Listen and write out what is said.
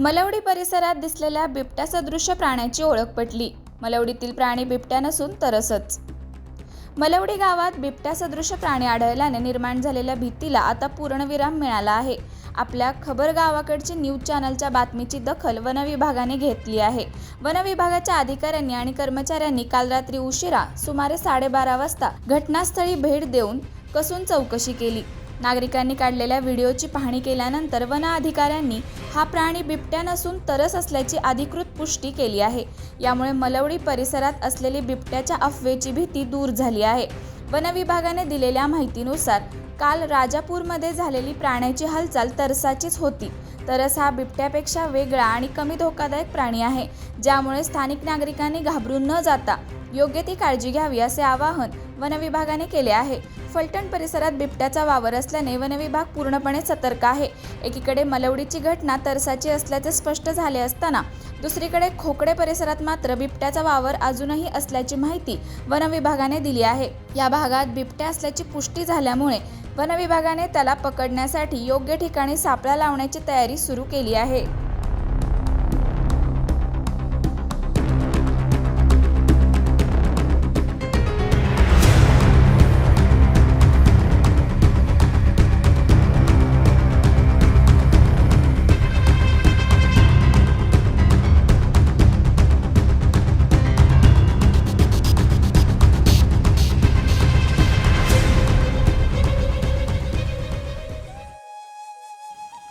मलवडी परिसरात दिसलेल्या बिबट्या सदृश्य प्राण्याची ओळख पटली. मलवडीतील प्राणी बिबट्या नसून तरसच. मलवडी गावात बिबट्या सदृश्य प्राणी आढळल्याने निर्माण झालेल्या भीतीला आता पूर्णविराम मिळाला आहे. आपल्या खबर गावाकडची न्यूज चॅनलच्या बातमीची दखल वनविभागाने घेतली आहे. वनविभागाच्या अधिकाऱ्यांनी आणि कर्मचाऱ्यांनी काल रात्री उशिरा सुमारे साडेबारा वाजता घटनास्थळी भेट देऊन कसून चौकशी केली. नागरिकांनी काढलेल्या व्हिडिओची पाहणी केल्यानंतर वन अधिकाऱ्यांनी हा प्राणी बिबट्या नसून तरस असल्याची अधिकृत पुष्टी केली आहे. यामुळे मलवडी परिसरात असलेली बिबट्याच्या अफवेची भीती दूर झाली आहे. वनविभागाने दिलेल्या माहितीनुसार काल राजापूरमध्ये झालेली प्राण्याची हालचाल तरसाचीच होती. तरस हा बिबट्यापेक्षा वेगळा आणि कमी धोकादायक प्राणी आहे ज्यामुळे स्थानिक नागरिकांनी घाबरून न जाता योग्य ती काळजी घ्यावी असे आवाहन वनविभागाने केले आहे. फलटण परिसरात बिबट्याचा वावर असल्याने वनविभाग पूर्णपणे सतर्क आहे. एकीकडे मलवडीची घटना तरसाची असल्याचे स्पष्ट झाले असताना दुसरीकडे खोकडे परिसरात मात्र बिबट्याचा वावर अजूनही असल्याची माहिती वनविभागाने दिली आहे. या भागात बिबट्या असल्याची पुष्टी झाल्यामुळे वनविभागाने त्याला पकडण्यासाठी योग्य ठिकाणी सापळा लावण्याची तयारी सुरू केली आहे.